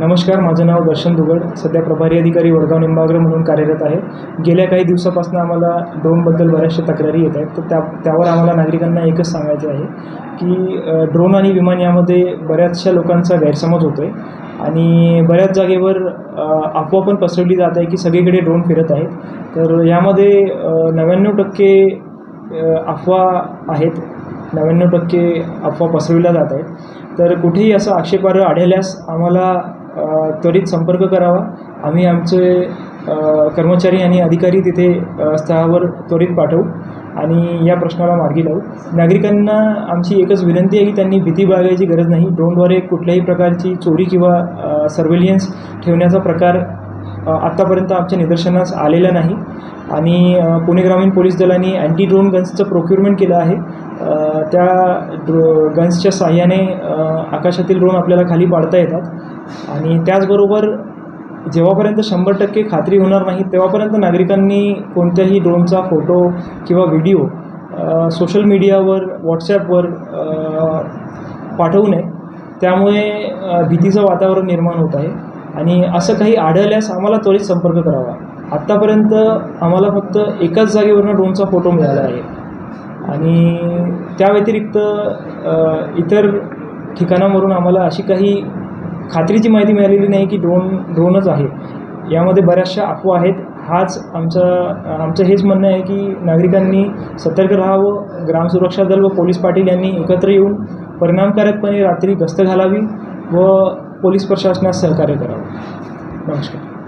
नमस्कार माझं नाव दर्शन दुगड सध्या प्रभारी अधिकारी वडगाव निंबाग्र म्हणून कार्यरत आहे. गेल्या काही दिवसापासून आम्हाला ड्रोनबद्दल बऱ्याचशा तक्रारी येत आहेत. तर त्या त्यावर आम्हाला नागरिकांना एकच सांगायचं आहे की ड्रोन आणि विमान यामध्ये बऱ्याचशा लोकांचा गैरसमज होतो आहे आणि बऱ्याच जागेवर अफवा पण पसरवली जात आहे की सगळीकडे ड्रोन फिरत आहेत. तर यामध्ये नव्याण्णव टक्के अफवा आहेत. नव्याण्णव टक्के अफवा पसरविल्या जात आहेत. तर कुठेही असं आक्षेपार्ह आढळल्यास आम्हाला त्वरित संपर्क करावा. आम्ही आमचे कर्मचारी आणि अधिकारी तिथे स्थळावर त्वरित पाठवू आणि या प्रश्नाला मार्गी लावू. नागरिकांना आमची एकच विनंती आहे की त्यांनी भीती बाळगायची गरज नाही. ड्रोनद्वारे कुठल्याही प्रकारची चोरी किंवा सर्वेलियन्स ठेवण्याचा प्रकार आत्तापर्यंत आमच्या निदर्शनास आलेला नाही. आणि पुणे ग्रामीण पोलीस दलाने अँटी ड्रोन गन्सचं प्रोक्युरमेंट केलं आहे. त्या ड्रो गन्सच्या साह्याने आकाशातील ड्रोन आपल्याला खाली पाडता येतात. आणि त्याचबरोबर जेव्हापर्यंत शंभर टक्के खात्री होणार नाही तेव्हापर्यंत नागरिकांनी कोणत्याही ड्रोनचा फोटो किंवा व्हिडिओ सोशल मीडियावर व्हॉट्सॲपवर पाठवू नये. त्यामुळे भीतीचं वातावरण निर्माण होत आहे. आणि असं काही आढळल्यास आम्हाला त्वरित संपर्क करावा. आत्तापर्यंत आम्हाला फक्त एकाच जागेवरनं ड्रोनचा फोटो मिळाला आहे. आणि त्या व्यतिरिक्त इतर ठिकाणावरून आम्हाला अशी काही खात्रीची माहिती मिळालेली नाही की ड्रोन ड्रोनच आहे. यामध्ये बऱ्याचशा अफवा आहेत. हाच आमचा आमचं हेच म्हणणं आहे की नागरिकांनी सतर्क राहावं. ग्रामसुरक्षा दल व पोलीस पाटील यांनी एकत्र येऊन परिणामकारकपणे रात्री गस्त घालावी व पोलीस प्रशासनास सहकार्य करावं. नमस्कार.